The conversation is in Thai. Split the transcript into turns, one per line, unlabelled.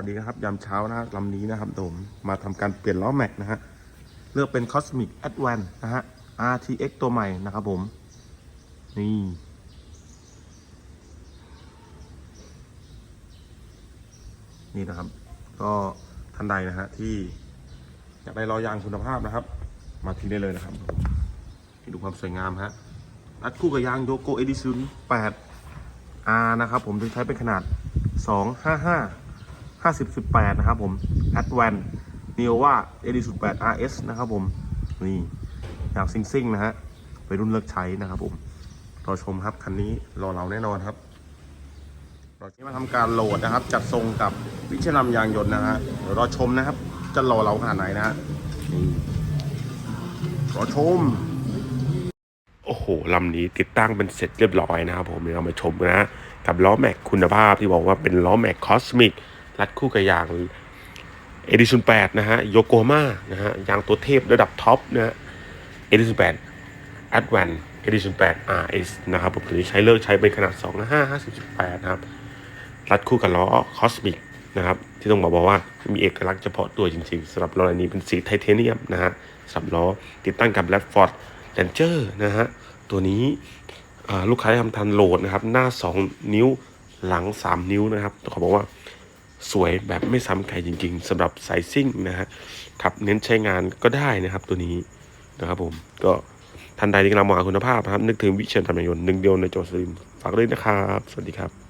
วัสดีนะครับ ยามเช้านะลำนี้นะครับผมมาทำการเปลี่ยนล้อแม็กนะฮะ เลือกเป็น Cosmic Advance นะฮะ RTX ตัวใหม่นะครับผม นี่ นี่นะครับ ก็ท่านใดนะฮะ ที่อยากได้ล้อยางคุณภาพนะครับ มาที่ได้เลยนะครับดูความสวยงามฮะอัดคู่กับยางโยโกเอดิซูน8 R นะครับผมจะใช้เป็นขนาด 255 50 18 นะครับผม a d v a n n e o v a e d i 8 RS นะครับผม นี่อยากซิงซิงๆ นะฮะไปรุ่นเลิกใช้นะครับผมรอชมครับ คันนี้รอเราแน่นอนครับ เราจะมาทำการโหลดนะครับ จัดทรงกับวิชนำยางยนต์นะฮะเดี๋ยวรอชมนะครับ จะรอเราขนาดไหนนะฮะนี่รอชมโอ้โห ลำนี้ติดตั้งเป็นเสร็จเรียบร้อยนะครับผมเดี๋ยวเรามาชมนนะ กับล้อแม็กคุณภาพที่บอกว่าเป็นล้อแม็กคอสมิก รัดคู่กับยางเอดิชัน8นะฮะโยโกมานะฮะยางตัวเทพระดับท็อปนะฮะเอดิชัน8 a d v a n Edition 8 RS นะครับผมตัวนี้ใช้เลิกใช้เป็นขนาด2 5 50 8นะครับ รัดคู่กับล้อ Cosmic นะครับ ที่ต้องบอกบอกว่ามีเอกลักษณ์เฉพาะตัวจริงๆสำหรับล้ออันนี้เป็นสีไทเทเนียมนะฮะสำล้อติดตั้งกับ Radford Ranger นะฮะตัวนี้ลูกค้าทำทันโหลดนะครับ หน้า 2 นิ้วหลัง 3 นิ้วนะครับ ขอบอกว่า สวยแบบไม่ซ้ำใครจริง ๆสำหรับสายซิ่งนะฮะขับเน้นใช้งานก็ได้นะครับตัวนี้นะครับผมก็ทันใดที่กำลังมองหาคุณภาพนะครับ นึกถึงวิเชียนธรรมยนต์หนึ่งเดียวในโจทย์สลิมฝากด้วยนะครับ สวัสดีครับ